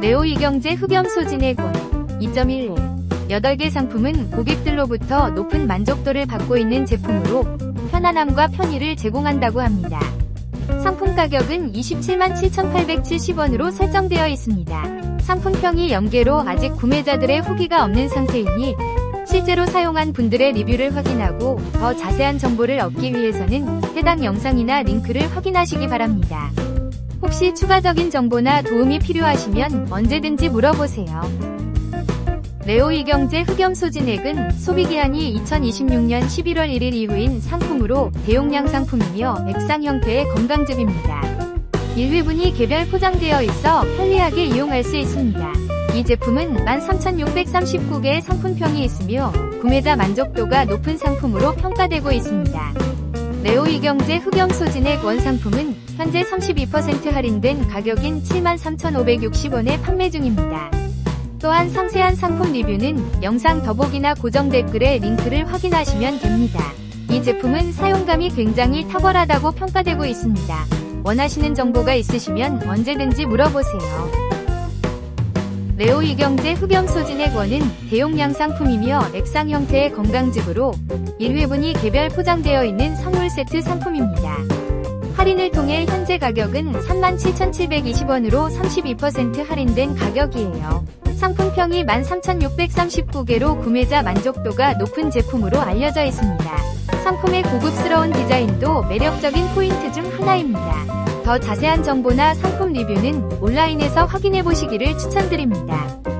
네오 이경제 흑염 소진의 권 2.11 8개 상품은 고객들로부터 높은 만족도를 받고 있는 제품으로 편안함과 편의를 제공한다고 합니다. 상품 가격은 27만 7,870원으로 설정되어 있습니다. 상품평이 연계로 아직 구매자들의 후기가 없는 상태이니 실제로 사용한 분들의 리뷰를 확인하고 더 자세한 정보를 얻기 위해서는 해당 영상이나 링크를 확인하시기 바랍니다. 혹시 추가적인 정보나 도움이 필요하시면 언제든지 물어보세요. 레오 이경제 흑염 소진액은 소비기한이 2026년 11월 1일 이후인 상품으로 대용량 상품이며 액상 형태의 건강즙입니다. 1회분이 개별 포장되어 있어 편리하게 이용할 수 있습니다. 이 제품은 13,639개의 상품평이 있으며 구매자 만족도가 높은 상품으로 평가되고 있습니다. 레오 이경제 흑염 소진액 원상품은 현재 32% 할인된 가격인 73,560원에 판매 중입니다. 또한 상세한 상품 리뷰는 영상 더보기나 고정 댓글에 링크를 확인하시면 됩니다. 이 제품은 사용감이 굉장히 탁월하다고 평가되고 있습니다. 원하시는 정보가 있으시면 언제든지 물어보세요. 레오 이경제 흑염 소진액 원은 대용량 상품이며 액상 형태의 건강즙으로 1회분이 개별 포장되어 있는 선물 세트 상품입니다. 할인을 통해 현재 가격은 37,720원으로 32% 할인된 가격이에요. 상품평이 13,639개로 구매자 만족도가 높은 제품으로 알려져 있습니다. 상품의 고급스러운 디자인도 매력적인 포인트 중 하나입니다. 더 자세한 정보나 상품 리뷰는 온라인에서 확인해 보시기를 추천드립니다.